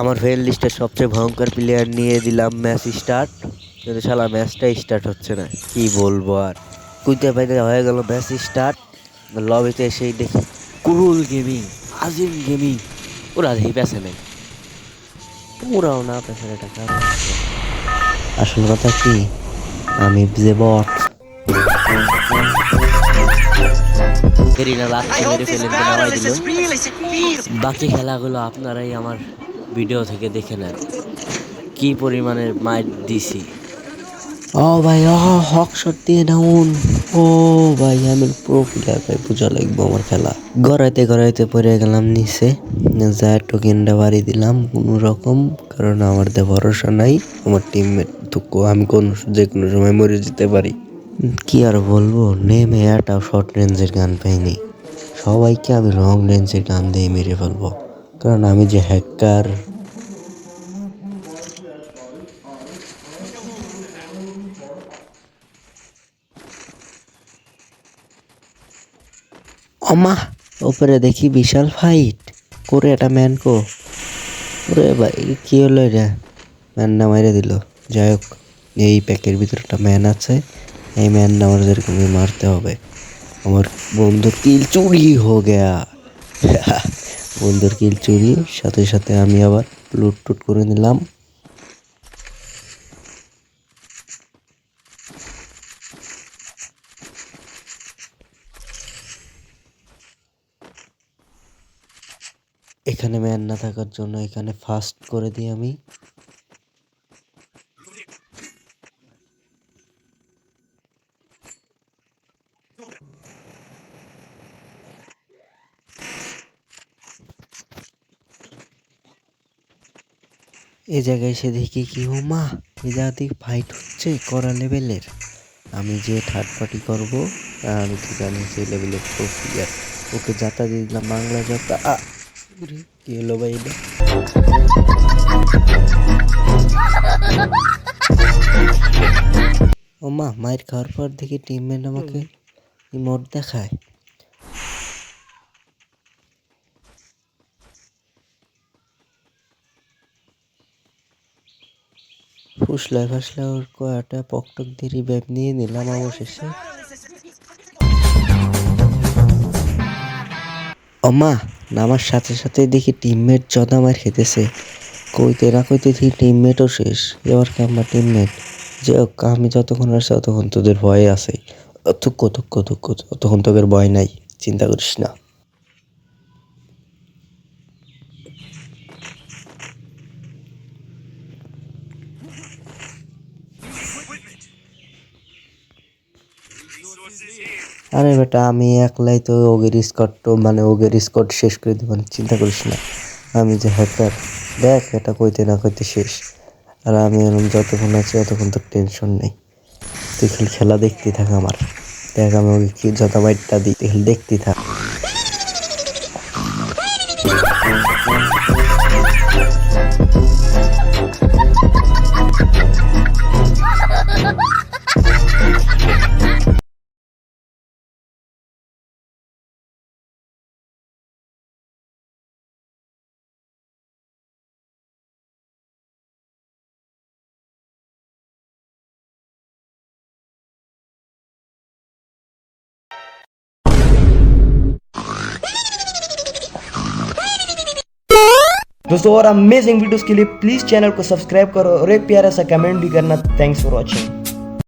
আমার ফ্রেন্ড লিস্টের সবচেয়ে ভয়ঙ্কর প্লেয়ার নিয়ে দিলাম ম্যাচ স্টার্ট কিন্তু শালা ম্যাচটা স্টার্ট হচ্ছে না। কি বলব আর? কুইতে পাইতে হয়ে গেল ম্যাচ স্টার্ট লবিতে এসেই দেখি কুরুল গেমিং আজিম গেমিং ওরা দেখি পেছে নেই। ওরাও না পেছে আছে। আসল কথা কি? আমি যে বট বাকি খেলাগুলো আপনারাই আমার ভিডিও থেকে দেখে নেন। কি পরিমাণের মাইট দিছি। ও ভাই, ও, হক শট দিয়ে ডাউন ও ভাই, আমি প্রো প্লেয়ার ভাই বুঝা লাগবো আমার খেলা। গড়াইতে গড়াইতে পড়ে গেলাম নিচে। যা টোকেনটা বাড়ি দিলাম, কোনো রকম, কারণ আমার তো ভরসা নাই। আমার টিমমেট তো আমি কোন যে কোনো সময় মরে যেতে পারি। কি আর বলব, নেমে একটা শর্ট রেঞ্জের গান পাইনি। সবাইকে আমি লং রেঞ্জের গান দিয়ে মেরে ফেলব। কারণ আমি যে হ্যাকার অমা ওপরে দেখি বিশাল ফাইট করে এটা ম্যান কো। ওরে ভাই, কি হলো এটা? ম্যান না মাইরে দিল। যাই হোক, এই প্যাকের ভিতরে একটা ম্যান আছে। এই ম্যানটা আমার যেরকমই মারতে হবে। আমার বন্ধু কিল চুরি হো গেয়া। বন্ধুর কিল চুরি, সাথে সাথে আমি আবার লুট টুট করে নিলাম। এখানে ম্যান না থাকার জন্য এখানে ফাস্ট করে দিই আমি। এই জায়গায় এসে দেখি কি ও মা এই জায়গাতে ফাইট হচ্ছে করা লেভেলের আমি যে থার্ড পার্টি করব আমি তো জানি সেই লেভেলের প্রো প্লেয়ার ওকে যাতা দিয়ে দিলাম বাংলা যাতা। আ কি হলো ভাই এটা? ও মা মায়ের খাওয়ার পর দেখি টিমমেট আমাকে ইমোট দেখায়। ফুসলায় ফাসলা ওর কয়টা পকটক দিয়ে রিভাইভ নিয়ে নিলাম অবশেষে। অমা নামার সাথে সাথে দেখি টিমমেট জদা মার খেতেছে। কইতে না কইতে দেখি টিমমেটও শেষ। এবার কি আমার টিমমেট যে আমি যতক্ষণ আসছি ততক্ষণ তোদের ভয়ে আছে। তুক্ক তুক্ক তুক্ক ততক্ষণ তোদের ভয় নাই। চিন্তা করিস না। আরে বেটা, আমি একলাই তো ওগের স্কট মানে ওগের স্কট শেষ করে দেবেন চিন্তা করিস না। আমি যে হ্যাকার, দেখ এটা কইতে না কইতে শেষ। আর আমি এরকম যতক্ষণ আছি ততক্ষণ তো টেনশন নেই। তুই খেলা দেখতে থাক আমার। দেখ আমি ওকে কি যত বাইটটা দিই দেখতে থাক। दोस्तों और अमेजिंग वीडियोस के लिए प्लीज़ चैनल को सब्सक्राइब करो और एक प्यारा सा कमेंट भी करना. Thanks for watching